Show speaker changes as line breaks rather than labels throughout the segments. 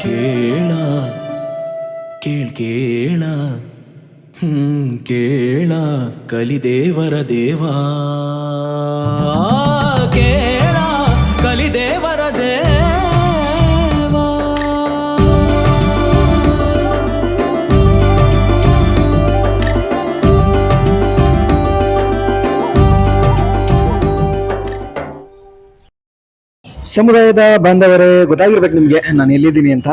ಕೇಳ ಕೇಳ್ ಕೇಳ. ಹ್ಮ್ ಕೇಳ ಕಲಿದೇವರ ದೇವಾ.
ಸಮುದಾಯದ ಬಾಂಧವರೇ, ಗೊತ್ತಾಗಿರ್ಬೇಕು ನಿಮಗೆ. ನಾನು ಎಲ್ಲಿದ್ದೀನಿ ಅಂತ.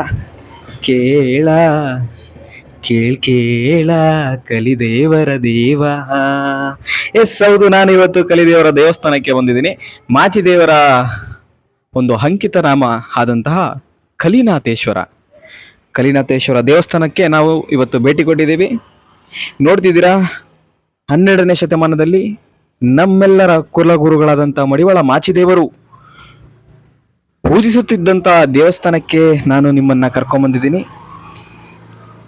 ಕೇಳ, ಕೇಳ್, ಕೇಳ, ಕಲಿದೇವರ ದೇವ. ಎಸ್, ಹೌದು, ನಾನು ಇವತ್ತು ಕಲಿದೇವರ ದೇವಸ್ಥಾನಕ್ಕೆ ಬಂದಿದ್ದೀನಿ. ಮಾಚಿದೇವರ ಒಂದು ಅಂಕಿತ ನಾಮ ಆದಂತಹ ಕಲಿನಾಥೇಶ್ವರ. ಕಲಿನಾಥೇಶ್ವರ ದೇವಸ್ಥಾನಕ್ಕೆ ನಾವು ಇವತ್ತು ಭೇಟಿ ಕೊಟ್ಟಿದ್ದೀವಿ. ನೋಡ್ತಿದ್ದೀರಾ, ಹನ್ನೆರಡನೇ ಶತಮಾನದಲ್ಲಿ ನಮ್ಮೆಲ್ಲರ ಕುಲಗುರುಗಳಾದಂಥ ಮಡಿವಾಳ ಮಾಚಿದೇವರು ಪೂಜಿಸುತ್ತಿದ್ದಂಥ ದೇವಸ್ಥಾನಕ್ಕೆ ನಾನು ನಿಮ್ಮನ್ನ ಕರ್ಕೊಂಬಂದಿದ್ದೀನಿ.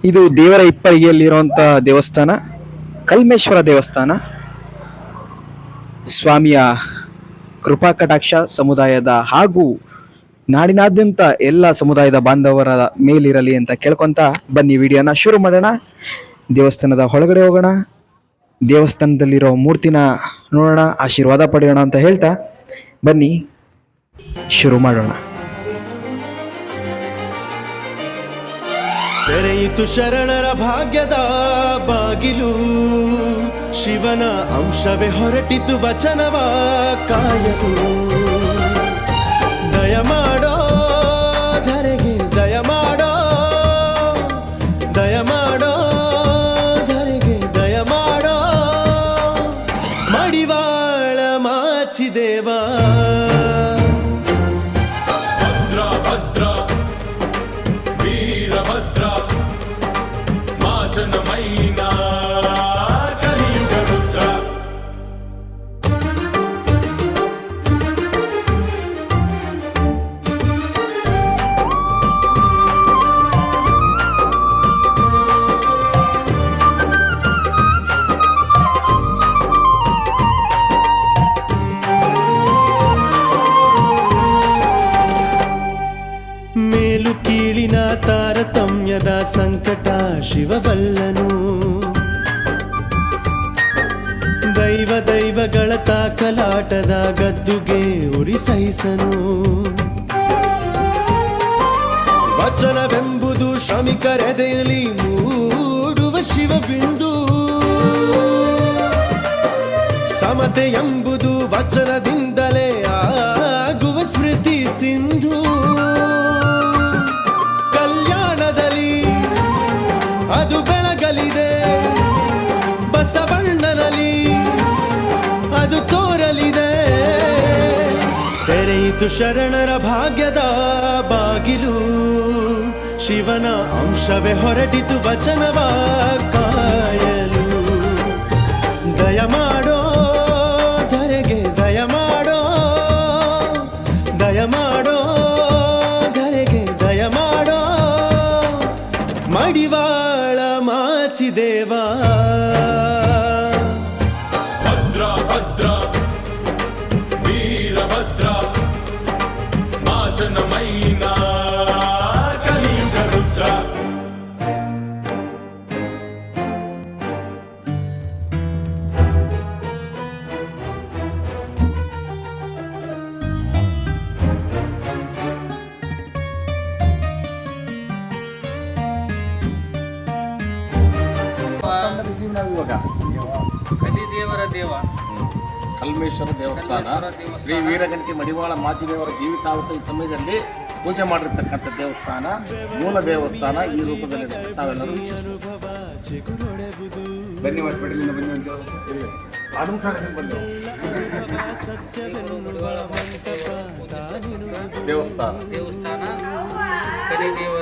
ಇದು ದೇವರ ಇಪ್ಪರಿಗೆಯಲ್ಲಿರುವಂಥ ದೇವಸ್ಥಾನ, ಕಲ್ಮೇಶ್ವರ ದೇವಸ್ಥಾನ. ಸ್ವಾಮಿಯ ಕೃಪಾ ಕಟಾಕ್ಷ ಸಮುದಾಯದ ಹಾಗೂ ನಾಡಿನಾದ್ಯಂತ ಎಲ್ಲ ಸಮುದಾಯದ ಬಾಂಧವರ ಮೇಲಿರಲಿ ಅಂತ ಕೇಳ್ಕೊಂತ ಬನ್ನಿ ವಿಡಿಯೋನ ಶುರು ಮಾಡೋಣ. ದೇವಸ್ಥಾನದ ಒಳಗಡೆ ಹೋಗೋಣ. ದೇವಸ್ಥಾನದಲ್ಲಿರೋ ಮೂರ್ತಿನ ನೋಡೋಣ, ಆಶೀರ್ವಾದ ಪಡೆಯೋಣ ಅಂತ ಹೇಳ್ತಾ ಬನ್ನಿ. ಶುರು ಮಾಡೋಣ.
ತೆರೆಯಿತು ಶರಣರ ಭಾಗ್ಯದ ಬಾಗಿಲು, ಶಿವನ ಅಂಶವೇ ಹೊರಟಿತು ವಚನವ ಕಾಯಲು. ದಯ ಮಾಡೋ ಧರೆಗೆ, ದಯ ಮಾಡೋ ದಯ ಮಾಡೋ ಧರೆಗೆ, ದಯ ಮಾಡೋ. ಮಡಿವಾಳ ಮಾಚಿದೇವಾ.
ಭದ್ರ
ಸಂಕಟ ಶಿವಬಲ್ಲನು. ದೈವ ದೈವಗಳ ತಾಕಲಾಟದ ಗದ್ದುಗೆ ಉರಿ ಸಹಿಸನು. ವಚನವೆಂಬುದು ಶ್ರಮಿಕರೆದೆಯಲ್ಲಿ ಮೂಡುವ ಶಿವಬಿಂದು. ಸಮತೆ ಎಂಬುದು ವಚನದಿಂದಲೇ ಆಗುವ ಸ್ಮೃತಿ ಸಿಂಧು. ಅದು ಬೆಳಗಲಿದೆ. ಬಸವಣ್ಣನಲ್ಲಿ ಅದು ತೋರಲಿದೆ. ತೆರೆಯಿತು ಶರಣರ ಭಾಗ್ಯದ ಬಾಗಿಲು. ಶಿವನ ಅಂಶವೇ ಹೊರಟಿತು ವಚನವ ಕಾಯಲು. ದಯ ಮಾಡೋ ಧರೆಗೆ, ದಯ ಮಾಡೋ ದಯ ಮಾಡೋ ಧರೆಗೆ, ದಯ ಮಾಡೋ. ಮಡಿವಾಳ
ಕಲಿದೇವರ ದೇವ.
ಕಲ್ಮೇಶ್ವರ ದೇವಸ್ಥಾನ.
ಕಲ್ಮೇಶ್ವರ ದೇವಸ್ಥಾನ.
ಶ್ರೀ ವೀರಗಂಟಿ ಮಡಿವಾಳ ಮಾಚಿದೇವರ ಜೀವಿತಾವತ ಈ ಸಮಯದಲ್ಲಿ ಪೂಜೆ ಮಾಡಿರ್ತಕ್ಕಂಥ ದೇವಸ್ಥಾನ ಮೂಲ ದೇವಸ್ಥಾನ ಈ ರೂಪದಲ್ಲಿ ವೀಕ್ಷಿಸ್ಬೋದು. ಬನ್ನಿ ಹಾಸ್ಪಿಟಲಿಂದ ಬನ್ನಿ ಅಂತ ಹೇಳಿ. ದೇವಸ್ಥಾನ.
ದೇವಸ್ಥಾನ. ಕಲಿದೇವರ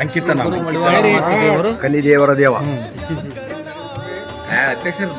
ಅಂಕಿತ
ಕಲಿ ದೇವರ
ಕಲಿದೇವರ ದೇವ. ಅಧ್ಯಕ್ಷರು